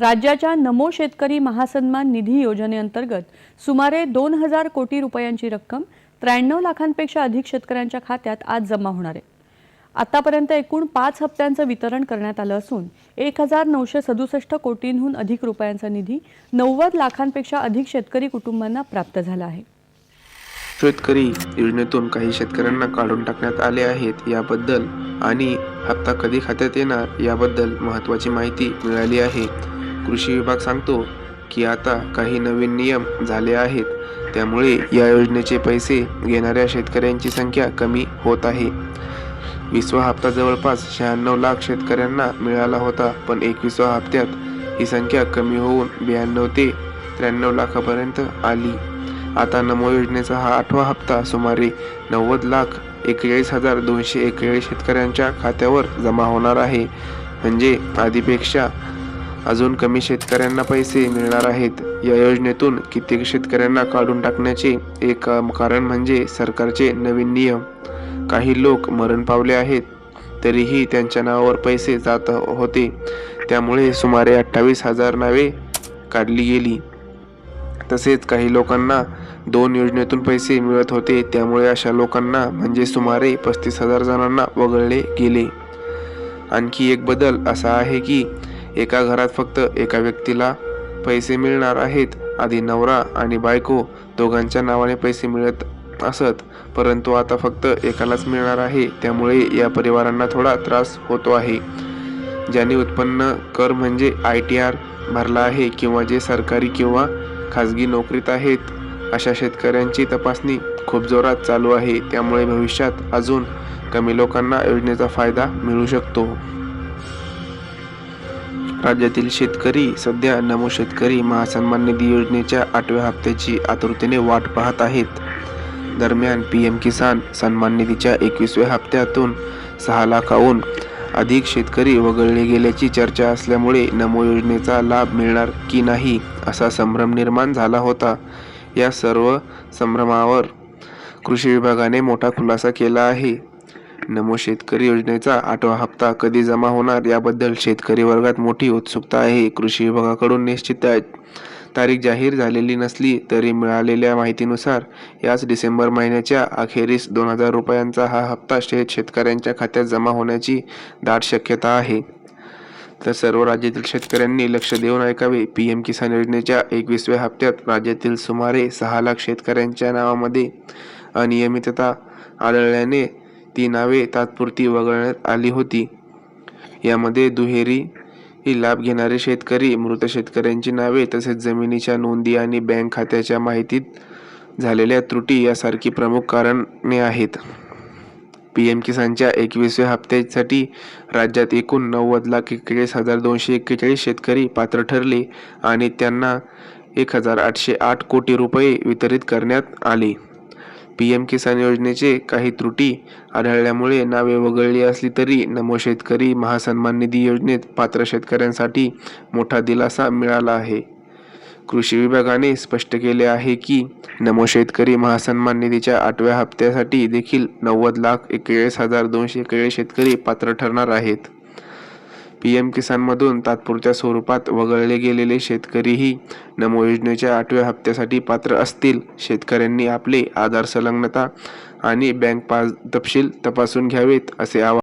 राज्याच्या नमो शेतकरी महासन्मान निधी योजनेअंतर्गत सुमारे दोन हजार कोटी रुपयांची रक्कम त्र्याण्णव लाखांपेक्षा अधिक शेतकऱ्यांच्या खात्यात आज जमा होणार आहे. आतापर्यंत एकूण पाच हप्त्यांचं वितरण करण्यात आलं असून एक हजार नऊशे सदुसष्ट कोटींहून अधिक रुपयांचा निधी नव्वद लाखांपेक्षा अधिक शेतकरी कुटुंबांना प्राप्त झाला आहे. शेतकरी योजनेतून काही शेतकऱ्यांना काढून टाकण्यात आले आहेत याबद्दल आणि हप्ता कधी खात्यात येणार याबद्दल महत्त्वाची माहिती मिळाली आहे. कृषी विभाग सांगतो की आता काही नवीन नियम झाले आहेत. त्यामुळे या योजनेचे पैसे घेणाऱ्या शेतकऱ्यांची संख्या कमी होत आहे. विसवा हप्ता जवळपास शहाण्णव लाख शेतकऱ्यांना मिळाला होता पण एकविसवा हप्त्यात ही संख्या कमी होऊन ब्याण्णव ते त्र्याण्णव लाखापर्यंत आली. आता नमो योजनेचा हा आठवा हप्ता सुमारे नव्वद लाख एकेचाळीस हजार दोनशे एकेचाळीस शेतकऱ्यांच्या खात्यावर जमा होणार आहे. म्हणजे आधीपेक्षा अजून कमी शेतकऱ्यांना पैसे मिळणार आहेत. या योजनेतून कित्येक शेतकऱ्यांना काढून टाकण्याचे एक कारण म्हणजे सरकारचे नवीन नियम. काही लोक मरण पावले आहेत तरीही त्यांच्या नावावर पैसे जात होते. त्यामुळे सुमारे अठ्ठावीस हजार नावे काढली गेली. तसेच काही लोकांना दोन योजनेतून पैसे मिळत होते त्यामुळे अशा लोकांना म्हणजे सुमारे पस्तीस हजार जणांना वगळले गेले. आणखी एक बदल असा आहे की एका घरात फक्त एका व्यक्तीला पैसे मिळणार आहेत आधी नवरा आणि बायको दोघांच्या नावाने पैसे मिळत असत परंतु आता फक्त एकालाच मिळणार आहे. त्यामुळे या परिवारांना थोडा त्रास होतो आहे. ज्यांनी उत्पन्न कर म्हणजे आय टी आर भरला आहे किंवा जे सरकारी किंवा खाजगी नोकरीत आहेत अशा शेतकऱ्यांची तपासणी खूप जोरात चालू आहे. त्यामुळे भविष्यात अजून कमी लोकांना योजनेचा फायदा मिळू शकतो. राज्यातील शेतकरी सध्या नमो शेतकरी महासन्मान निधी योजनेच्या आठव्या हप्त्याची आतुरतेने वाट पाहत आहेत. दरम्यान पी एम किसान सन्मान निधीच्या एकवीसव्या हप्त्यातून सहा लाखाहून अधिक शेतकरी वगळले गेल्याची चर्चा असल्यामुळे नमो योजनेचा लाभ मिळणार की नाही असा संभ्रम निर्माण झाला होता. या सर्व संभ्रमावर कृषी विभागाने मोठा खुलासा केला आहे. नमो शेतकरी योजनेचा आठवा हप्ता कधी जमा होणार? याबद्दल शेतकरी वर्गात मोठी उत्सुकता आहे. कृषी विभागाकडून निश्चित तारीख जाहीर झालेली नसली तरी मिळालेल्या माहितीनुसार याच डिसेंबर महिन्याच्या अखेरीस दोन हजार रुपयांचा हा हप्ता शेत शेतकऱ्यांच्या खात्यात जमा होण्याची दाट शक्यता आहे. तर सर्व राज्यातील शेतकऱ्यांनी लक्ष देऊन ऐकावे. पी एम किसान योजनेच्या एकवीसव्या हप्त्यात राज्यातील सुमारे सहा लाख शेतकऱ्यांच्या नावामध्ये अनियमितता आढळल्याने ती नावे तात्पुरती वगळण्यात आली होती. यामध्ये दुहेरी ही लाभ घेणारे शेतकरी मृत शेतकऱ्यांची नावे तसेच जमिनीच्या नोंदी आणि बँक खात्याच्या माहितीत झालेल्या त्रुटी यासारखी प्रमुख कारणे आहेत. पी एम किसानच्या एकवीसव्या हप्त्यासाठी राज्यात एकूण नव्वद लाख एक्केचाळीस हजार दोनशे एक्केचाळीस शेतकरी पात्र ठरले आणि त्यांना एक हजार आठशे आठ कोटी रुपये वितरित करण्यात आले. पी एम किसान योजनेचे काही त्रुटी आढळल्यामुळे नावे वगळली असली तरी नमो शेतकरी महासन्मान निधी योजनेत पात्र शेतकऱ्यांसाठी मोठा दिलासा मिळाला आहे. कृषी विभागाने स्पष्ट केले आहे की नमो शेतकरी महासन्मान निधीच्या आठव्या हप्त्यासाठी देखील नव्वद लाख एक्केचाळीस हजार दोनशे एक्केचाळीस शेतकरी पात्र ठरणार आहेत. पी एम किसानमधून तात्पुरत्या स्वरूपात वगळले गेलेले शेतकरीही नमो योजनेच्या आठव्या हप्त्यासाठी पात्र असतील. शेतकऱ्यांनी आपले आधार संलग्नता आणि बँक पास तपशील तपासून घ्यावेत असे आवाहन